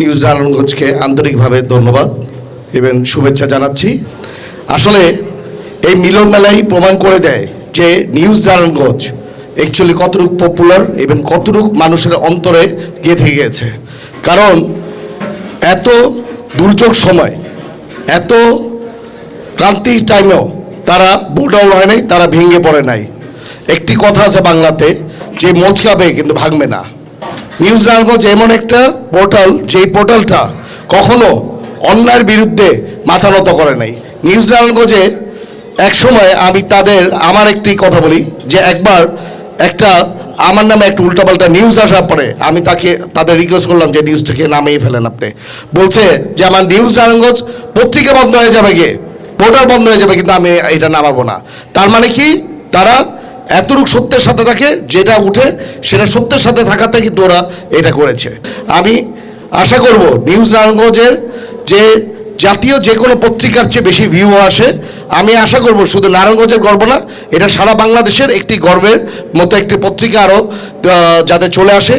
News নারায়ণগঞ্জকে আন্তরিকভাবে ধন্যবাদ এবং শুভেচ্ছা জানাচ্ছি। আসলে এই মিলন মেলাই প্রমাণ করে দেয় যে নিউজ নারায়ণগঞ্জ অ্যাকচুয়ালি কতটুকু পপুলার এবং কতটুকু মানুষের অন্তরে গেঁথে গিয়েছে কারণ এত দুর্যোগ সময়, এত ক্রান্তির টাইমেও তারা বোর্ডাও হয় নাই, তারা ভেঙে পড়ে নাই। একটি কথা আছে বাংলাতে, যে মোচকাবে কিন্তু ভাঙবে না। নিউজ নারায়ণগঞ্জ এমন একটা পোর্টাল, যেই পোর্টালটা কখনো অন্যায়ের বিরুদ্ধে মাথা নত করে নাই। নিউজ নারায়ণগঞ্জে এক সময় আমি তাদের, আমার একটি কথা বলি, যে একবার একটা, আমার নামে একটা উল্টাপাল্টা নিউজ আসার পরে আমি তাকে, তাদের রিকোয়েস্ট করলাম যে নিউজটাকে নামিয়ে ফেলেন আপনি। বলছে যে আমার নিউজ নারায়ণগঞ্জ পত্রিকা বন্ধ হয়ে যাবে গিয়ে পোর্টাল বন্ধ হয়ে যাবে কিন্তু আমি এটা নামাবো না। তার মানে কি? তারা এতটুক সত্যের সাথে থাকে, যেটা উঠে সেটা সত্যের সাথে থাকাতে কিন্তু ওরা এটা করেছে। আমি আশা করব নিউজ নারায়ণগঞ্জের যে জাতীয় যে কোনো পত্রিকার চেয়ে বেশি ভিউ আসে, আমি আশা করব শুধু নারায়ণগঞ্জের গর্ব না, এটা সারা বাংলাদেশের একটি গর্বের মতো একটি পত্রিকা আরও যাতে চলে আসে।